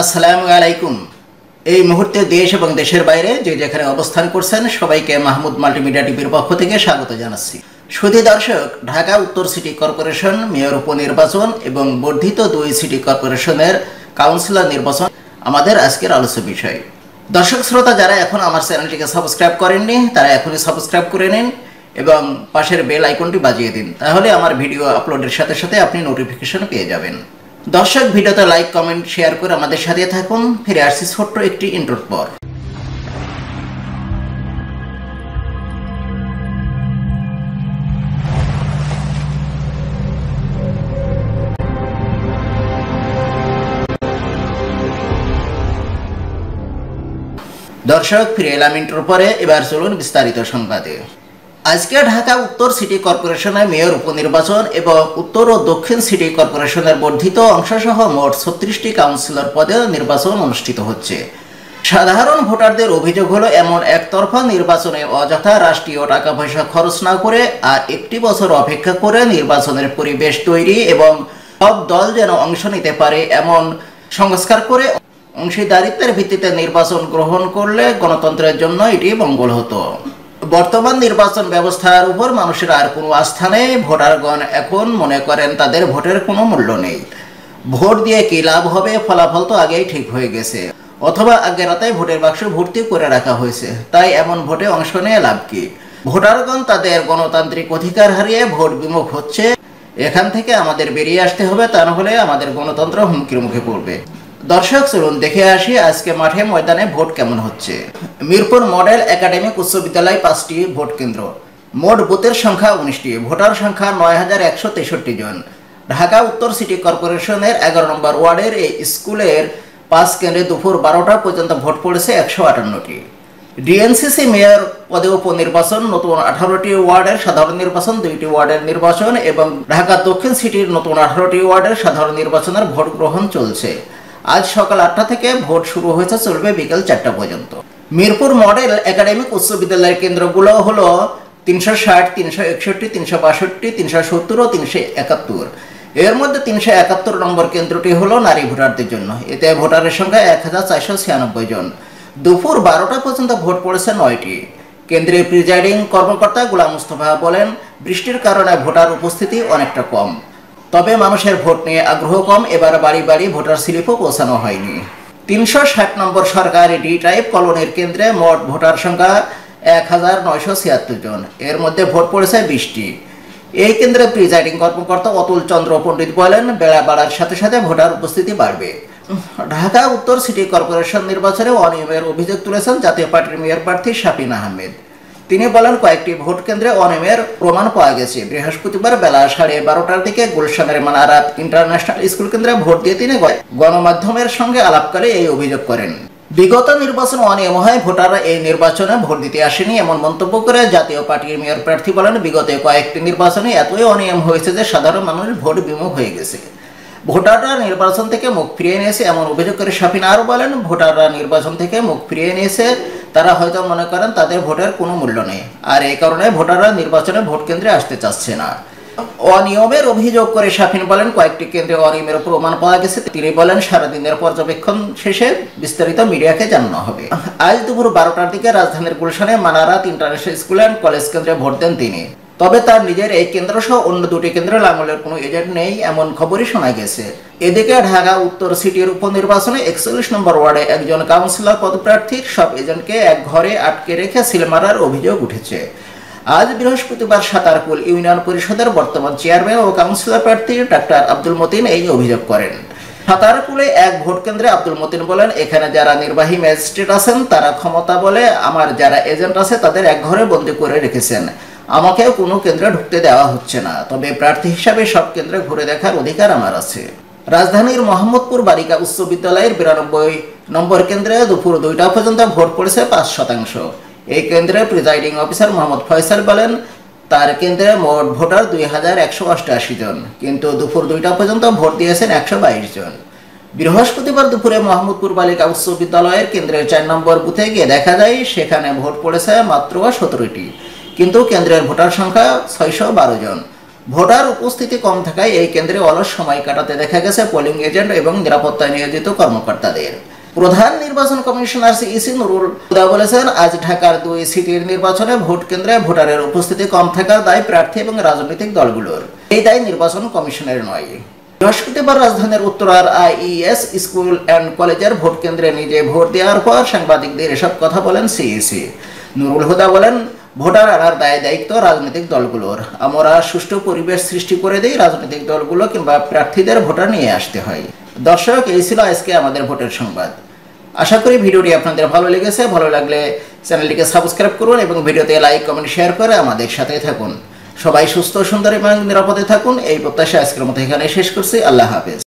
আসসালামু আলাইকুম। এই মুহূর্তে দেশ এবং দেশের বাইরে যে যেখানে অবস্থান করছেন, সবাইকে মাহমুদ মাল্টিমিডিয়া টিভির পক্ষ থেকে স্বাগত জানাচ্ছি। সুধী দর্শক, ঢাকা উত্তর সিটি কর্পোরেশন, মেয়র উপনির্বাচন এবং বর্ধিত দুই সিটি কর্পোরেশনের কাউন্সিলর নির্বাচন আমাদের আজকের আলোচ্য বিষয়। দর্শক শ্রোতা যারা এখন আমার চ্যানেলটিকে সাবস্ক্রাইব করেননি, তারা এখনই সাবস্ক্রাইব করে নিন এবং পাশের বেল আইকনটি বাজিয়ে দিন। তাহলে আমার ভিডিও আপলোডের সাথে সাথে আপনি নোটিফিকেশন পেয়ে যাবেন। দর্শক, ভিডিওতে লাইক কমেন্ট শেয়ার করে আমাদের সাথে থাকুন। ফিরে আসছি ছোট্ট একটি ইন্টোর পর। দর্শক, ফিরে এলাম ইন্টোর পরে। এবার চলুন বিস্তারিত সংবাদে। আজকে ঢাকা উত্তর সিটি কর্পোরেশনের মেয়র উপনির্বাচন এবং উত্তর ও দক্ষিণ সিটি কর্পোরেশনের বর্ধিত অংশসহ মোট ছত্রিশটি কাউন্সিলর পদে নির্বাচন অনুষ্ঠিত হচ্ছে। সাধারণ ভোটারদের অভিযোগ হলো, এমন একতরফা নির্বাচনে অযথা রাষ্ট্রীয় টাকা পয়সা খরচ না করে আর একটি বছর অপেক্ষা করে নির্বাচনের পরিবেশ তৈরি এবং সব দল যেন অংশ নিতে পারে এমন সংস্কার করে অংশীদারিত্বের ভিত্তিতে নির্বাচন গ্রহণ করলে গণতন্ত্রের জন্য এটি মঙ্গল হতো। বর্তমান নির্বাচন ব্যবস্থার উপর মানুষের আর কোনো আস্থা নেই। ভোটারগণ এখন মনে করেন তাদের ভোটের কোনো মূল্য নেই। ভোট দিয়ে কি লাভ হবে? ফলাফল তো আগেই ঠিক হয়ে গেছে। অথবা আগের রাতে ভোটের বাক্স ভর্তি করে রাখা হয়েছে। তাই এমন ভোটে অংশ নিয়ে লাভ কি? ভোটারগণ তাদের গণতান্ত্রিক অধিকার হারিয়ে ভোট বিমুখ হচ্ছে। এখান থেকে আমাদের বেরিয়ে আসতে হবে। তা না হলে আমাদের গণতন্ত্র হুমকির মুখে পড়বে। দর্শক, চলুন দেখে আসি আজকে মাঠে ময়দানে ভোট কেমন হচ্ছে। মিরপুর মডেল একাডেমিক উচ্চ বিদ্যালয় পাঁচটি ভোট কেন্দ্র। মোট বুথের সংখ্যা উনিশটি, ভোটার সংখ্যা নয় হাজার একশো তেষট্টি জন। ঢাকা উত্তর সিটি কর্পোরেশনের এগারো নম্বর ওয়ার্ডের এই স্কুলের পাঁচ কেন্দ্রে দুপুর বারোটা পর্যন্ত ভোট পড়েছে একশো আটান্নটি। ডিএনসিসি মেয়র পদে উপনির্বাচন, নতুন আঠারোটি ওয়ার্ডের সাধারণ নির্বাচন, দুইটি ওয়ার্ডের নির্বাচন এবং ঢাকা দক্ষিণ সিটির নতুন আঠারোটি ওয়ার্ডের সাধারণ নির্বাচনের ভোট গ্রহণ চলছে। আজ সকাল আটটা থেকে ভোট শুরু হয়েছে, চলবে বিকেল চারটা পর্যন্ত। মিরপুর মডেল একাডেমিক উচ্চ বিদ্যালয়ের কেন্দ্রগুলো হলো তিনশো ষাট, তিনশো একষট্টি, তিনশো বাষট্টি, তিনশো সত্তর ও তিনশো একাত্তর। এর মধ্যে তিনশো একাত্তর নম্বর কেন্দ্রটি হলো নারী ভোটারদের জন্য। এতে ভোটারের সংখ্যা এক হাজার চারশো ছিয়ানব্বই জন। দুপুর বারোটা পর্যন্ত ভোট পড়েছে নয়টি। কেন্দ্রীয় প্রিজাইডিং কর্মকর্তা গুলাম মুস্তফা বলেন, বৃষ্টির কারণে ভোটার উপস্থিতি অনেকটা কম। তবে মানুষের ভোট নিয়ে আগ্রহ কম, এবার বাড়ি বাড়ি ভোটার স্লিপও পৌঁছানো হয়নি। তিনশো ষাট নম্বর সরকারি ডি টাইপ কলোনির কেন্দ্রে মোট ভোটার সংখ্যা এক হাজার নয়শো ছিয়াত্তর জন। এর মধ্যে ভোট পড়েছে বিশটি। এই কেন্দ্রে প্রিজাইডিং কর্মকর্তা অতুল চন্দ্র পণ্ডিত বলেন, বেড়া বাড়ার সাথে সাথে ভোটার উপস্থিতি বাড়বে। ঢাকা উত্তর সিটি কর্পোরেশন নির্বাচনে অনিয়মের অভিযোগ তুলেছেন জাতীয় পার্টির মেয়র প্রার্থী শাপিন আহমেদ। তিনি বলেন কয়েকটি ভোট কেন্দ্রে অনিয়মের প্রমাণ পাওয়া গেছে। বৃহস্পতিবার বেলা সাড়ে বারোটার দিকে গুলশানের মানারাত ইন্টারন্যাশনাল স্কুল কেন্দ্রে ভোট দিয়ে তিনি গণমাধ্যমের সঙ্গে আলাপকালে এই অভিযোগ করেন। বিগত নির্বাচন অনিয়ম হয়, ভোটাররা এই নির্বাচনে ভোট দিতে আসেনি এমন মন্তব্য করে জাতীয় পার্টির মেয়র প্রার্থী বলেন, বিগত কয়েকটি নির্বাচনে এতই অনিয়ম হয়েছে যে সাধারণ মানুষ ভোট বিমুখ হয়ে গেছে। ভোটাররা নির্বাচন থেকে মুখ ফিরিয়ে নিয়েছে, এমন অভিযোগ করে শাফিন আরও বলেন, ভোটাররা নির্বাচন থেকে মুখ ফিরিয়ে নিয়েছে। তারা হয়তো মনে করেন তাদের ভোটের কোনো মূল্য নেই। আর এই কারণে ভোটাররা নির্বাচনে ভোট কেন্দ্রে আসতে চাচ্ছে না। অনিয়মের অভিযোগ করে শাফিন বলেন, কয়েকটি কেন্দ্রে অনিয়মের প্রমাণ পাওয়া গেছে। তিনি বলেন, সারাদিনের পর্যবেক্ষণ শেষে বিস্তারিত মিডিয়াকে জানানো হবে। আজ দুপুর বারোটার দিকে রাজধানীর গুলশানে Manarat international school and college কেন্দ্রে ভোট দেন তিনি। তবে তার নিজের এই কেন্দ্র সহ অন্য দুটি কেন্দ্রে লাঙ্গলের কোনো এজেন্ট নেই, এমন খবরই শোনা গেছে। এদিকে ঢাকা উত্তর সিটির উপনির্বাচনে একচল্লিশ নম্বর ওয়ার্ডে একজন কাউন্সিলর পদপ্রার্থীর সব এজেন্টকে এক ঘরে আটকে রেখে সিল মারার অভিযোগ উঠেছে। আজ বৃহস্পতিবার সাতারকুল ইউনিয়ন পরিষদের বর্তমান চেয়ারম্যান ও কাউন্সিলর প্রার্থী ডাক্তার আব্দুল মতিন এই অভিযোগ করেন। সাতারকুলে এক ভোট কেন্দ্রে আব্দুল মতিন বলেন, এখানে যারা নির্বাহী ম্যাজিস্ট্রেট আছেন, তারা ক্ষমতা বলে আমার যারা এজেন্ট আছে, তাদের এক ঘরে বন্দি করে রেখেছেন। আমাকেও কোনো কেন্দ্রে ঢুকতে দেওয়া হচ্ছে না। তবে প্রার্থী হিসাবে সব কেন্দ্রে ঘুরে দেখার অধিকার আমার আছে। রাজধানীর মোহাম্মদপুর বালিকা উচ্চ বিদ্যালয়ের বিরানব্বই নম্বর কেন্দ্রে দুপুর দুইটা পর্যন্ত ভোট পড়েছে পাঁচ শতাংশ। এই কেন্দ্রে প্রিজাইডিং অফিসার মোহাম্মদ ফয়সাল বলেন, তার কেন্দ্রে মোট ভোটার দুই হাজার একশো অষ্টআশি জন, কিন্তু দুপুর দুইটা পর্যন্ত ভোট দিয়েছেন একশো বাইশ জন। বৃহস্পতিবার দুপুরে মোহাম্মদপুর বালিকা উচ্চ বিদ্যালয়ের কেন্দ্রের চার নম্বর বুথে গিয়ে দেখা যায়, সেখানে ভোট পড়েছে মাত্র সতেরোটি। কিন্তু কেন্দ্রের ভোটার সংখ্যা ছয়শো বারো জন। ভোটার উপস্থিতি কম থাকায় এই কেন্দ্রে অলস সময় কাটাতে দেখা গেছে পোলিং এজেন্ট এবং নিরাপত্তায় নিয়োজিত কর্মকর্তাদের। প্রধান নির্বাচন কমিশনার সিইসি নুরুল হুদা বলেছেন, আজ ঢাকার দুই সিটির নির্বাচনে ভোট কেন্দ্রে ভোটারের উপস্থিতি কম থাকার দায় প্রার্থী এবং রাজনৈতিক দলগুলোর। এই দায় নির্বাচন কমিশনের নয়। বৃহস্পতিবার রাজধানীর উত্তরার আইইএস স্কুল অ্যান্ড কলেজের ভোট কেন্দ্রে নিজে ভোট দেওয়ার পর সাংবাদিকদের এসব কথা বলেন সিইসি নুরুল হুদা বলেন ভোটার আনার দায় দায়িত্ব রাজনৈতিক দলগুলোর। আমরা সুষ্ঠু পরিবেশ সৃষ্টি করে দিই রাজনৈতিক দলগুলো কিংবা প্রার্থীদের ভোটার নিয়ে আসতে হয়। দর্শক, এই ছিল আজকে আমাদের ভোটের সংবাদ। আশা করি ভিডিওটি আপনাদের ভালো লেগেছে। ভালো লাগলে চ্যানেলটিকে সাবস্ক্রাইব করুন এবং ভিডিওতে লাইক, কমেন্ট, শেয়ার করে আমাদের সাথে থাকুন। সবাই সুস্থ, সুন্দর এবং নিরাপদে থাকুন। এই প্রত্যাশা আজকের মতো এখানে শেষ করছি। আল্লাহ হাফেজ।